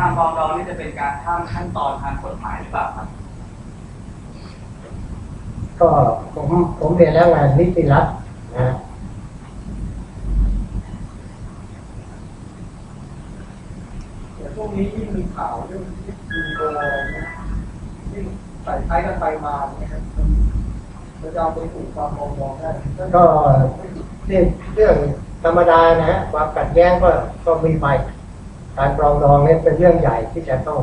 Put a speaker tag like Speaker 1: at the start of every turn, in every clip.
Speaker 1: ทางปรองดองนี่จะเป็นการข้ามขั้นตอนทางกฎหมายหรือเปล่าครับ
Speaker 2: ก็ผมผมเรียนแล้วงานนิติรัฐนะ
Speaker 3: แต่ช่วงนี้ยิ่งมีข่าวเรื่องที่มีโกงนะยิ่งใส่ใช้กันไปมาเนี่ยครับมันจะเอาไปถูกความมองมองได้
Speaker 2: ก็เรื่องเรื่องธรรมดานะฮะความขัดแย้งก็ก็มีไป การปรองดองนี่เป็นเรื่องใหญ่ที่จะต้อง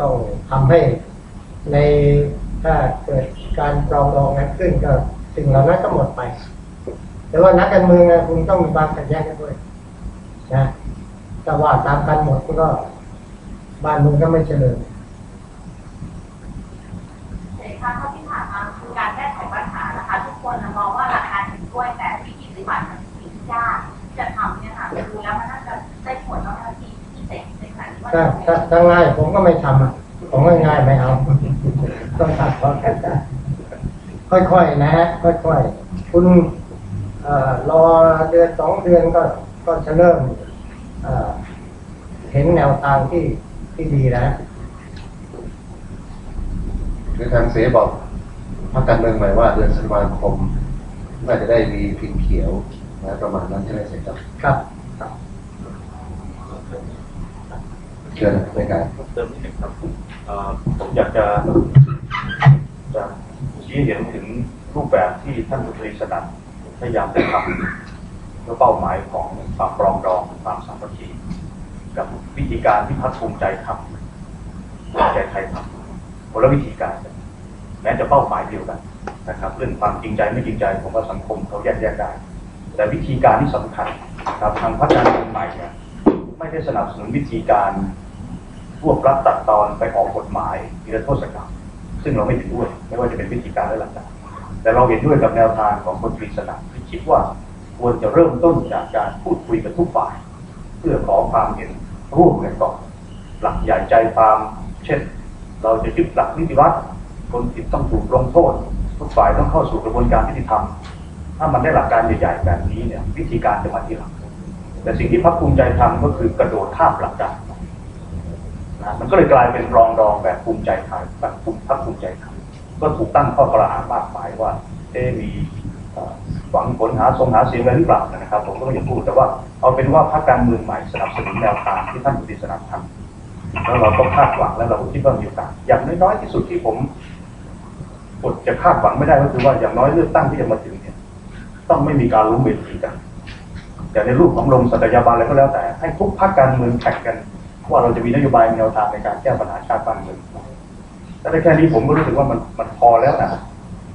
Speaker 2: ต้องทำให้ในถ้าเกิดการปรองดองนั้นขึ้นก็สิ่งเหล่านั้นก็หมดไป แต่ว่านักการเมืองนะคุณต้องมีความขัดแย้งกันด้วยนะแต่ว่าตามกันหมดก็บ้านเมืองก็ไม่เจริญ
Speaker 4: ในครั้งที่ผ่านมาคือการแก้ไขปัญหานะคะทุกคนมองว่าหลักการเห็นด้วยแต่วิธีปฏิบัติ
Speaker 2: ถ้าถ้าถ้าง่ายผมก็ไม่ทำอะของง่ายๆไม่เอา ต้องตัดพร้อมกันได้ค่อยๆนะฮะค่อยๆคุณเอ่อรอเดือนสองเดือนก็ก็จะเริ่มเอ่อเห็นแนวทางที่ที่ดีแล้ว
Speaker 5: คือทางเสบอกพรรคการเมืองใหม่ว่าเดือนธันวาคมน่าจะได้มีพิมพ์เขียวนะประมาณนั้นใช่ไหมเสร็จครับ
Speaker 2: ครับ
Speaker 5: เชิญในการ
Speaker 6: เติมนิดหนึ่งครับผมอยากจะจะชี้เห็นถึงรูปแบบที่ท่านบุตรีสนั่นพยายามจะทำเพื่อเป้าหมายของความปรองดองความสามัคคีกับวิธีการที่พักภูมิใจทำภูมิใจไทยทำคนละวิธีการแม้จะเป้าหมายเดียวกันนะครับเรื่องความจริงใจไม่จริงใจผมว่าสังคมเขาแยกแยกได้ แต่วิธีการที่สำคัญครับทางพรรคกาใหม่เนี่ยไม่ได้สนับสนุนวิธีการ รวบรัดตัดตอนไปออกกฎหมายนิรโทษกรรมซึ่งเราไม่เห็นด้วย ไม่ว่าจะเป็นวิธีการและหลักการแต่เราเห็นด้วยกับแนวทางของคนตรีสนับที่คิดว่าควรจะเริ่มต้นจากการพูดคุยกับทุกฝ่าย เพื่อขอความเห็นร่วมกันก่อนหลักใหญ่ใจความเช่น เราจะยึดหลักนิติรัฐคนผิดต้องถูกลงโทษทุกฝ่ายต้องเข้าสู่กระบวนการยุติธรรม ถ้ามันได้หลักการใหญ่ๆแบบนี้เนี่ยวิธีการจะมาทีหลังแต่สิ่งที่พรรคภูมิใจทำก็คือกระโดดข้ามหลักการ นะมันก็เลยกลายเป็นรองรองแบบภูมิใจไทยแบบภูมิพักภูมิใจไทยก็ถูกตั้งข้อกล่าวหามากมายว่าเอ๊ะมีหวังผลหาทรงหาเสียงอะไรหรือเปล่านะครับ ผมก็ไม่อยากพูดแต่ว่าเอาเป็นว่าพรรคการเมืองใหม่สนับสนุนแนวทางที่ท่านบุตรสนับทำแล้วเราก็คาดหวังแล้วเราคิดว่ามีโอกาสอย่างน้อยๆที่สุดที่ผมอดจะคาดหวังไม่ได้ก็คือว่าอย่างน้อยเลือกตั้งที่จะมาถึงเนี่ย ต้องไม่มีการล้มเวทีกันอย่ในรูปของลงสัตยาบันอะไรก็แล้วแต่ ให้ทุกพรรคการเมืองแข่งกัน ว่าเราจะมีนโยบายมีแนวทางในการแก้ปัญหาชาติบ้านเมืองถ้าได้แค่นี้ผมก็รู้สึกว่ามันมันพอแล้วนะ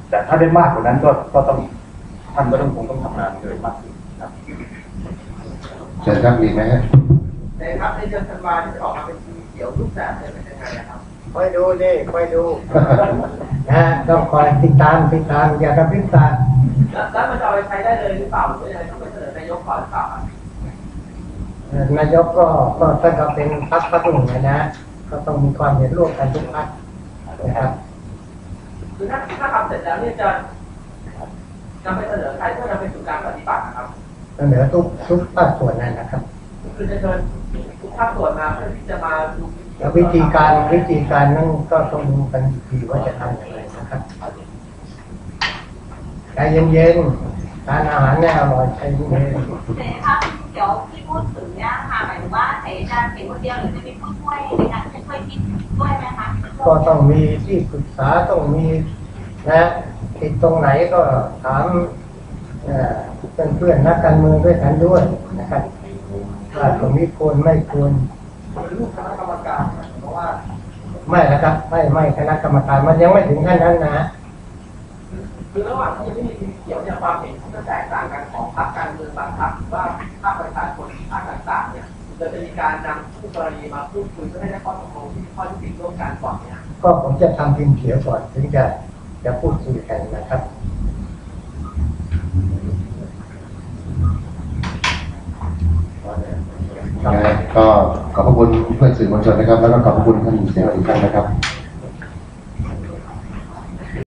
Speaker 6: แต่ถ้าได้มากกว่านั้นก็ก็ต้องท่านก็ต้องคงต้องทำงานเลยมากขึ้นครับ
Speaker 5: เชิญครับมีไหมฮะ
Speaker 3: แต่ครับในเดือนธันวาที่จะออกมาเป็นสีเขียวรูปแบบเนี่ยเป็นยังไงอะครับ
Speaker 2: คอยดูดิคอยดูนะต้องคอยติดตามติดตามอย่ากระพริบตา
Speaker 3: แล้วแล้วมันจะเอาไปใช้ได้เลยหรือเปล่าหรือว่ายังไงต้องไปเสนอนายกก่อนหรือเปล่าครับ
Speaker 2: เอ่อ นายกก็ก็ถ้าเราเป็นพรรคพรรคหนึ่งนะ ก็ต้องมีความเห็นร่วมกันทุกพรรคนะครับ
Speaker 3: คือถ้าถ้าทำเสร็จแล้วเนี่ยจะนำไปเสนอใครเพื่อนำไปสู่การปฏิบัตินะครับ
Speaker 2: เสนอทุกทุกภาคส่วนนั่นนะครับ
Speaker 3: คือจะเชิญทุกภาคส่วนมาเพื่อที่จะมาดู
Speaker 2: แล้ววิธีการวิธีการนั้นก็ต้องดูกันอีกทีว่าจะทำอย่างไรนะครับใจเย็นๆทานอาหารแน่อร่อยใจเย็น
Speaker 4: เสรีภาพเดี๋ยวที่พูดถึง เนี่ยค่ะหมายถึงว่าเสรีจะเป็นคนเดียวหรือจะมีผู้ช่วยในการช่วยคิดด้วยไหมคะ
Speaker 2: ๆก็ต้องมีที่ปรึกษาต้องมีนะติดตรงไหนก็ถามเอ่อเพื่อนๆนักการเมืองด้วยกันด้วยนะครับว่าตรงนี้ควรไม่ควร
Speaker 3: เป็นรูปคณะกรรมการนะเพราะว่า
Speaker 2: ไม่นะครับ ไม่ไม่คณะกรรมการมันยังไม่ถึงขั้นนั้นนะ
Speaker 3: คือระหว่างที่ยังไม่มีทีมเขียวเนี่ยความเห็นที่มันแตกต่างกันของพรรคการเมืองบางพรรคหรือว่าภาคประชาชนภาคต่างๆเนี่ย จะมีการนำผู้กรณีมาพูดคุยเพื่อให้ได้ข้อตกลงที่ข้อที่ติดร่วมกันก่อนเนี่ย
Speaker 2: ก็ผมจะทำพิมพ์เขียวก่อนถึงจะจะพูดคุยกันนะครับ
Speaker 5: นะฮะก็ขอบพระคุณเพื่อนสื่อมวลชนนะครับ แล้วก็ขอบพระคุณท่านเสียงอีกครั้งนะครับ